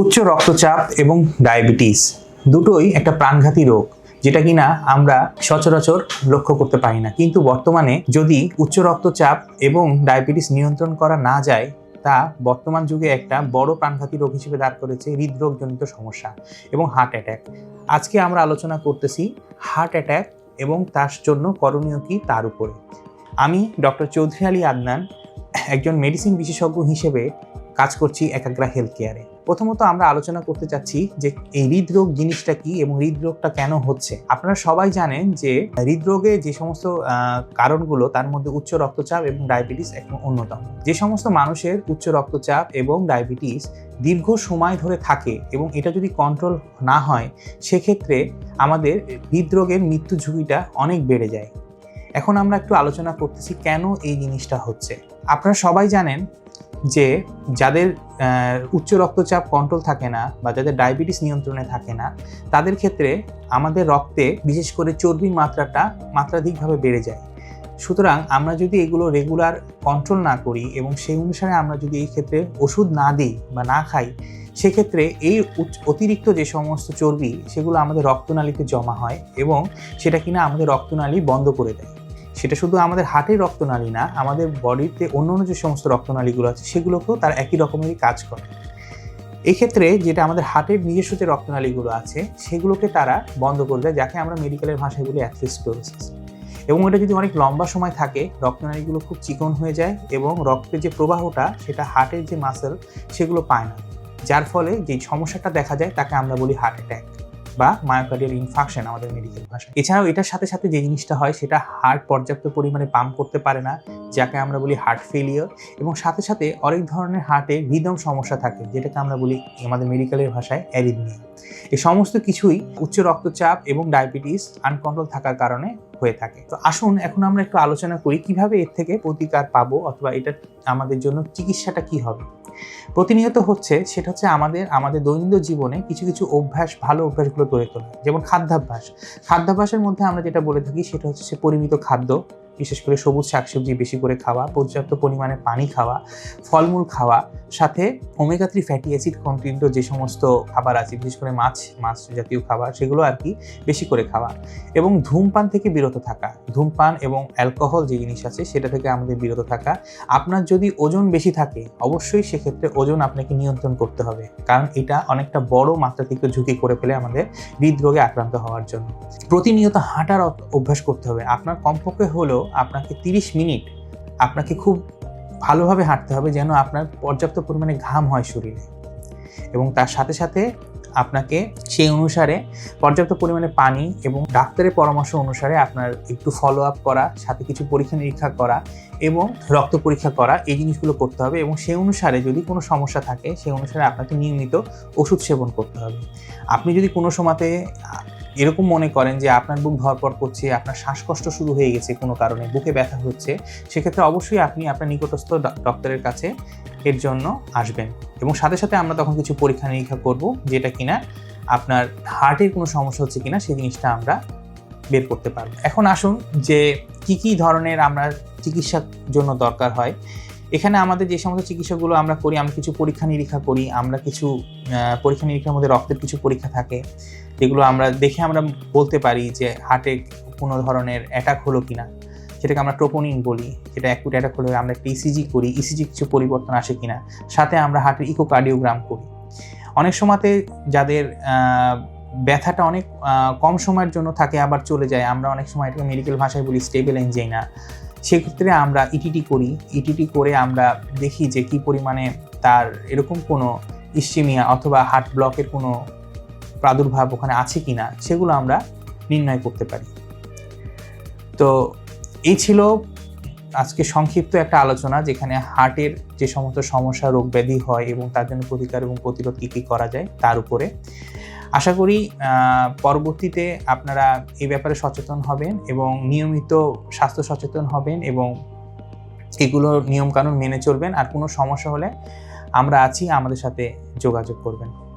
উচ্চ রক্তচাপ এবং ডায়াবেটিস দুটোই একটা প্রাণঘাতী রোগ, যেটা কিনা আমরা সচরাচর লক্ষ্য করতে পারি না। কিন্তু বর্তমানে যদি উচ্চ রক্তচাপ এবং ডায়াবেটিস নিয়ন্ত্রণ করা না যায়, তা বর্তমান যুগে একটা বড় প্রাণঘাতী রোগ হিসেবে দাঁড় করেছে হৃদরোগজনিত সমস্যা এবং হার্ট অ্যাটাক। আজকে আমরা আলোচনা করতেছি হার্ট অ্যাটাক এবং তার জন্য করণীয় কি তার উপরে। আমি ডক্টর চৌধুরী আলী আদনান, একজন মেডিসিন বিশেষজ্ঞ হিসেবে কাজ করছি একাগ্রা হেলথ কেয়ারে। প্রথমত আমরা আলোচনা করতে চাচ্ছি যে এই হৃদরোগ জিনিসটা কি এবং হৃদরোগটা কেন হচ্ছে? আপনারা সবাই জানেন যে হৃদরোগে যে সমস্ত কারণগুলো তার মধ্যে উচ্চ রক্তচাপ এবং ডায়াবেটিস এক অন্যতম। যে সমস্ত মানুষের উচ্চ রক্তচাপ এবং ডায়াবেটিস দীর্ঘ সময় ধরে থাকে এবং এটা যদি কন্ট্রোল না হয়, সেক্ষেত্রে আমাদের হৃদরোগের মৃত্যু ঝুঁকিটা অনেক বেড়ে যায়। এখন আমরা একটু আলোচনা করতেছি কেন এই জিনিসটা হচ্ছে? আপনারা সবাই জানেন যে যাদের উচ্চ রক্তচাপ কন্ট্রোল থাকে না বা যাদের ডায়াবেটিস নিয়ন্ত্রণে থাকে না, তাদের ক্ষেত্রে আমাদের রক্তে বিশেষ করে চর্বির মাত্রাটা মাত্রাধিকভাবে বেড়ে যায়। সুতরাং আমরা যদি এগুলো রেগুলার কন্ট্রোল না করি এবং সেই অনুসারে আমরা যদি এই ক্ষেত্রে ওষুধ না দিই বা না খাই, সেক্ষেত্রে এই অতিরিক্ত যে সমস্ত চর্বি, সেগুলো আমাদের রক্তনালীতে জমা হয় এবং সেটা কিনা আমাদের রক্তনালী বন্ধ করে দেয়। সেটা শুধু আমাদের হার্টের রক্তনালী না, আমাদের বডিতে অন্য অন্য যে সমস্ত রক্তনালীগুলো আছে, সেগুলোকেও তার একই রকমেরই কাজ করে। এক্ষেত্রে যেটা আমাদের হার্টের নিজস্ব যে রক্তনালীগুলো আছে, সেগুলোকে তারা বন্ধ করে দেয়, যাকে আমরা মেডিকেলের ভাষায় বলি অ্যাথলিস্টোরোসিস এবং এটা যদি অনেক লম্বা সময় থাকে, রক্তনালীগুলো খুব চিকন হয়ে যায় এবং রক্তের যে প্রবাহটা, সেটা হার্টের যে মাসেল সেগুলো পায় না। যার ফলে যে সমস্যাটা দেখা যায়, তাকে আমরা বলি হার্ট অ্যাটাক বা মায়োকার্ডিয়াল ইনফাকশন আমাদের মেডিকেল ভাষায়। এছাড়াও এটার সাথে সাথে যে জিনিসটা হয়, সেটা হার্ট পর্যাপ্ত পরিমাণে পাম্প করতে পারে না, যাকে আমরা বলি হার্ট ফেলিয়ার এবং সাথে সাথে অনেক ধরনের হার্টে হৃদম সমস্যা থাকে, যেটাকে আমরা বলি আমাদের মেডিকেলের ভাষায় অ্যারিথমিয়া এই সমস্ত কিছুই উচ্চ রক্তচাপ এবং ডায়াবেটিস আনকন্ট্রোল থাকার কারণে হয়ে থাকে। তো আসুন এখন আমরা একটু আলোচনা করি, কীভাবে এর থেকে প্রতিকার পাবো অথবা এটা আমাদের জন্য চিকিৎসাটা কি হবে? প্রতিনিয়ত হচ্ছে সেটা হচ্ছে আমাদের আমাদের দৈনন্দিন জীবনে কিছু কিছু অভ্যাস, ভালো অভ্যাসগুলো তৈরি তোলা। যেমন খাদ্যাভ্যাস। খাদ্যাভ্যাসের মধ্যে আমরা যেটা বলে থাকি সেটা হচ্ছে পরিমিত খাদ্য। বিশেষ করে সবুজ শাকসবজি বেশি করে খাওয়া, পর্যাপ্ত পরিমাণে পানি খাওয়া, ফলমূল খাওয়া, সাথে omega three fatty acid content যে সমস্ত খাবার আছে, বিশেষ করে মাছ মাছ জাতীয় খাবার, সেগুলো আর কি বেশি করে খাওয়া। এবং ধূমপান থেকে বিরত থাকা, ধূমপান এবং অ্যালকোহল যে জিনিস আছে, সেটা থেকে আমাদের বিরত থাকা। আপনার যদি ওজন বেশি থাকে, অবশ্যই সেক্ষেত্রে ওজন আপনাকে নিয়ন্ত্রণ করতে হবে। কারণ এটা অনেকটা বড় মাত্রাতিরিক্ত ঝুঁকি করে ফেলে আমাদের হৃদরোগে আক্রান্ত হওয়ার জন্য। প্রতিনিয়ত হাঁটার অভ্যাস করতে হবে। আপনার কমপক্ষে হলেও আপনাকে তিরিশ মিনিট আপনাকে খুব ভালোভাবে হাঁটতে হবে যেন আপনার পর্যাপ্ত পরিমাণে ঘাম হয় শরীরে। এবং তার সাথে সাথে আপনাকে সেই অনুসারে পর্যাপ্ত পরিমাণে পানি এবং ডাক্তারের পরামর্শ অনুসারে আপনার একটু ফলো আপ করা, সাথে কিছু পরীক্ষা নিরীক্ষা করা এবং রক্ত পরীক্ষা করা, এই জিনিসগুলো করতে হবে এবং সেই অনুসারে যদি কোনো সমস্যা থাকে, সেই অনুসারে আপনাকে নিয়মিত ওষুধ সেবন করতে হবে। আপনি যদি কোনো সময়তে এরকম মনে করেন যে আপনার বুক ধরপড় করছে, আপনার শ্বাসকষ্ট শুরু হয়ে গেছে কোনো কারণে, বুকে ব্যথা হচ্ছে, সেক্ষেত্রে অবশ্যই আপনি আপনার নিকটস্থ ডক্টরের কাছে এর জন্য আসবেন। এবং সাথে সাথে আমরা তখন কিছু পরীক্ষা নিরীক্ষা করব যেটা কিনা আপনার হার্টের কোনো সমস্যা হচ্ছে কিনা সেই জিনিসটা আমরা বের করতে পারব। এখন আসুন যে কি কি ধরনের আমরা চিকিৎসার জন্য দরকার হয় এখানে আমাদের যে সমস্ত চিকিৎসাগুলো আমরা করি, আমরা কিছু পরীক্ষা নিরীক্ষা করি, আমরা কিছু পরীক্ষা নিরীক্ষার মধ্যে রক্তের কিছু পরীক্ষা থাকে, যেগুলো আমরা দেখে আমরা বলতে পারি যে হার্টে কোনো ধরনের অ্যাটাক হলো কিনা। সেটাকে আমরা ট্রোপোনিন বলি যেটা অ্যাকুট অ্যাটাক হলে আমরা একটা ইসিজি করি ইসিজি কিছু পরিবর্তন আসে কি না সাথে আমরা হার্টের ইকোকার্ডিওগ্রাম করি। অনেক সময়তে যাদের ব্যথাটা অনেক কম সময়ের জন্য থাকে, আবার চলে যায়। আমরা অনেক সময় এটাকে মেডিকেল ভাষায় বলি স্টেবল এনজাইনা সেক্ষেত্রে আমরা ইটিটি করি। ইটিটি করে আমরা দেখি যে কি পরিমাণে তার এরকম কোনো ইস্টিমিয়া অথবা হার্ট ব্লকের কোনো প্রাদুর্ভাব ওখানে আছে কি না সেগুলো আমরা নির্ণয় করতে পারি। তো এই ছিল আজকে সংক্ষিপ্ত একটা আলোচনা, যেখানে হার্টের যে সমস্ত সমস্যা, রোগ ব্যাধি হয় এবং তার জন্য প্রতিকার এবং প্রতিরোধ কী কী করা যায়, তার উপরে। আশা করি পরবর্তীতে আপনারা এই ব্যাপারে সচেতন হবেন এবং নিয়মিত স্বাস্থ্য সচেতন হবেন এবং এগুলো নিয়মকানুন মেনে চলবেন। আর কোনো সমস্যা হলে আমরা আছি, আমাদের সাথে যোগাযোগ করবেন।